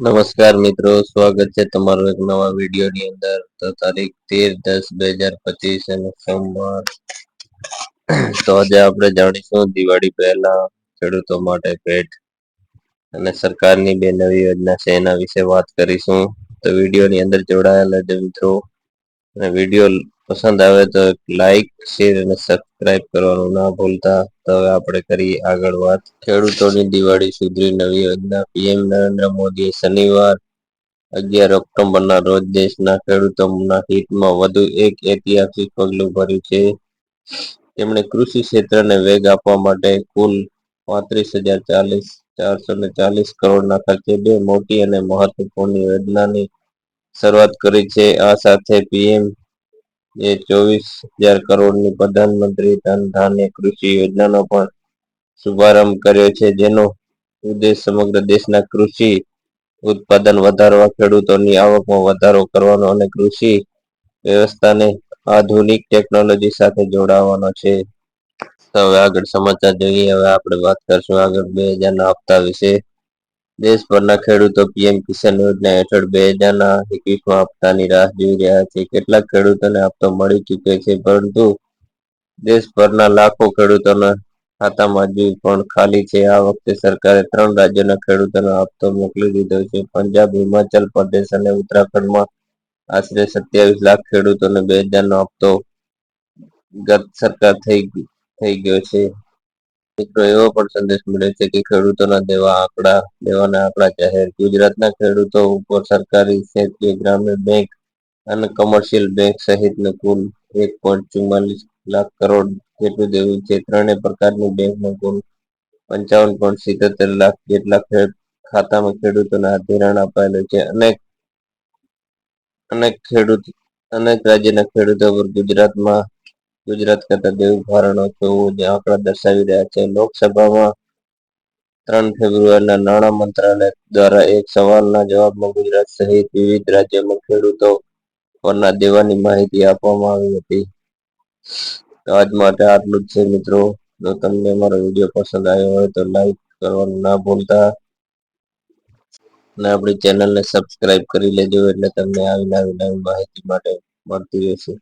નમસ્કાર મિત્રો, સ્વાગત છે તમારું એક નવા વીડિયો ની અંદર. તો તારીખ તેર દસ બે હજાર પચીસ અને સોમવાર. તો આજે આપણે જાણીશું દિવાળી પહેલા ખેડૂતો માટે ભેટ અને સરકારની બે નવી યોજના છે, એના વિશે વાત કરીશું. તો વીડિયો ની અંદર જોડાયેલા છે મિત્રો, અને વીડિયો પસંદ આવે તો લાઈક શેર અને સબસ્ક્રાઇબ કરવાનું ના ભૂલતા. તો હવે આપણે કરીએ આગળ વાત. ખેડૂતોની દિવાળી સુધરી નવી યોજના. પીએમ નરેન્દ્ર મોદીએ શનિવાર, અગિયાર ઓક્ટોબરના રોજ દેશના ખેડૂતોના હિતમાં વધુ એક ઐતિહાસિક પગલું ભર્યું છે. તેમણે કૃષિ ક્ષેત્રને વેગ આપવા માટે કુલ પાંત્રીસ હજાર ચાલીસ, ચારસો ને ચાલીસ કરોડના ખર્ચે બે મોટી અને મહત્વપૂર્ણ યોજનાની શરૂઆત કરી છે. આ સાથે પીએમ એ ચોવીસ હજાર કરોડની પ્રધાનમંત્રી ધન ધાન્ય કૃષિ યોજનાનો પણ શુભારંભ કર્યો છે, જેનો ઉદ્દેશ સમગ્ર દેશના કૃષિ ઉત્પાદન વધારવા, ખેડૂતોની આવકમાં વધારો કરવાનો અને કૃષિ વ્યવસ્થાને આધુનિક ટેકનોલોજી સાથે જોડાવાનો છે. હવે આગળ સમાચાર જોઈએ, હવે આપણે વાત કરશું આગળ બે હજારના હપ્તા વિશે. દેશભરના ખેડૂતો પીએમ કિસાન યોજના હેઠળ બે હજારના એકવીસમાં હપ્તાની રાહ જોઈ રહ્યા છે. કેટલાક ખેડૂતોને હપ્તો મળી ચૂક્યો છે, પરંતુ દેશભરના લાખો ખેડૂતોના ખાતામાં હજુ પણ ખાલી છે. આ વખતે સરકારે ત્રણ રાજ્યોના ખેડૂતોનો હપ્તો મોકલી દીધો છે. પંજાબ, હિમાચલ પ્રદેશ અને ઉત્તરાખંડમાં આશરે સત્યાવીસ લાખ ખેડૂતોને બે હજારનો હપ્તો ગત સરકાર થઈ થઈ ગયો છે. મિત્રો, એવો પણ સંદેશ મળે છે કે ખેડૂતોના દેવા આંકડા, દેવાના આંકડા જાહેર. ગુજરાતના ખેડૂતો ઉપર સરકારી ક્ષેત્રીય ગ્રામીણ બેંક અને કોમર્શિયલ બેંક સહિતનું કુલ એક પોઈન્ટ ચુમ્માલીસ લાખ કરોડ જેટલું દેવું છે. ત્રણેય પ્રકારની બેંકનું કુલ પંચાવન પોઈન્ટ સિત્તોતેર લાખ જેટલા ખાતામાં ખેડૂતોના ધિરાણ અપાયેલું છે. અનેક અનેક ખેડૂત, અનેક રાજ્યના ખેડૂતો પર ગુજરાતમાં ગુજરાત કરતા દેવભારણો જે આંકડા દર્શાવી રહ્યા છે. લોકસભામાં ત્રણ ફેબ્રુઆરીના નાણાં મંત્રાલય દ્વારા એક સવાલના જવાબમાં ગુજરાત સહિત વિવિધ રાજ્યોમાં ખેડૂતો પરના દેવાની માહિતી આપવામાં આવી હતી. તો આજ માટે આટલું જ છે, મિત્રો. જો તમને અમારો વીડિયો પસંદ આવ્યો હોય તો લાઈક કરવાનું ના ભૂલતા. અને આપણી ચેનલને સબસ્ક્રાઇબ કરી લેજો, એટલે તમને આવી નવી નવી માહિતી માટે મળતી રહેશે.